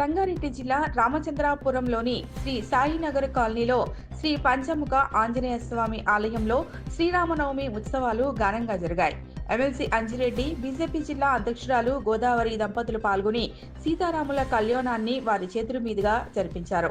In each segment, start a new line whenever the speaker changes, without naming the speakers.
సంగారెడ్డి జిల్లా రామచంద్రాపురంలోని శ్రీ సాయినగర్ కాలనీలో శ్రీ పంచముఖ ఆంజనేయ స్వామి ఆలయంలో శ్రీరామనవమి ఉత్సవాలు ఘనంగా జరిగాయి. ఎమ్మెల్సీ అంజిరెడ్డి బీజేపీ జిల్లా అధ్యక్షురాలు గోదావరి దంపతులు పాల్గొని సీతారాముల కళ్యాణాన్ని వారి చేతుల మీదుగా జరిపించారు.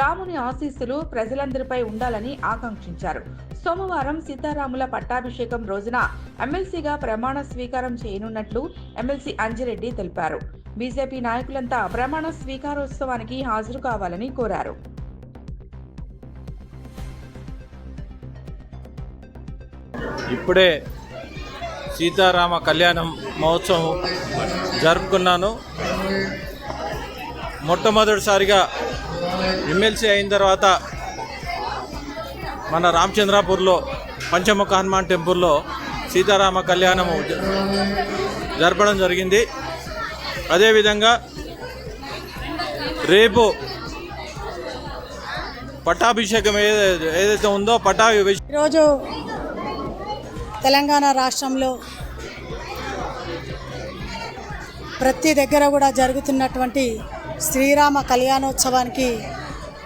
రాముని ఆశీస్సులు ప్రజలందరిపై ఉండాలని ఆకాంక్షించారు. సోమవారం సీతారాముల పట్టాభిషేకం రోజున ఎమ్మెల్సీగా ప్రమాణ స్వీకారం చేయనున్నట్లు ఎమ్మెల్సీ అంజిరెడ్డి తెలిపారు. బీజేపీ నాయకులంతా ప్రమాణ స్వీకారోత్సవానికి హాజరు కావాలని కోరారు.
ఇప్పుడే సీతారామ కళ్యాణం మహోత్సవం జరుపుకున్నాను. మొట్టమొదటిసారిగా ఎమ్మెల్సీ అయిన తర్వాత మన రామచంద్రాపూర్లో పంచముఖ హనుమాన్ టెంపుల్లో సీతారామ కళ్యాణము జరపడం జరిగింది. అదేవిధంగా రేపు పట్టాభిషేకం ఏదైతే ఏదైతే ఉందో పట్టాభిషేకం
ఈరోజు తెలంగాణ రాష్ట్రంలో ప్రతి దగ్గర కూడా జరుగుతున్నటువంటి శ్రీరామ కళ్యాణోత్సవానికి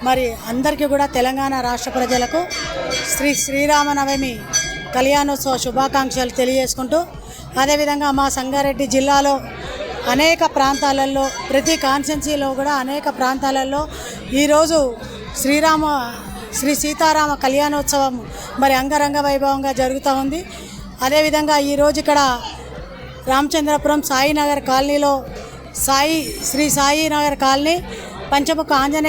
మరి అందరికీ కూడా తెలంగాణ రాష్ట్ర ప్రజలకు శ్రీ శ్రీరామనవమి కళ్యాణోత్సవ శుభాకాంక్షలు తెలియజేసుకుంటూ అదేవిధంగా మా సంగారెడ్డి జిల్లాలో అనేక ప్రాంతాలలో ప్రతి కాన్స్టెన్సీలో కూడా అనేక ప్రాంతాలలో ఈరోజు శ్రీరామ శ్రీ సీతారామ కళ్యాణోత్సవం మరి అంగరంగ వైభవంగా జరుగుతూ ఉంది. అదేవిధంగా ఈరోజు ఇక్కడ రామచంద్రపురం సాయినగర్ కాలనీలో సాయి శ్రీ సాయినగర్ కాలనీ పంచముఖ ఆంజనేయ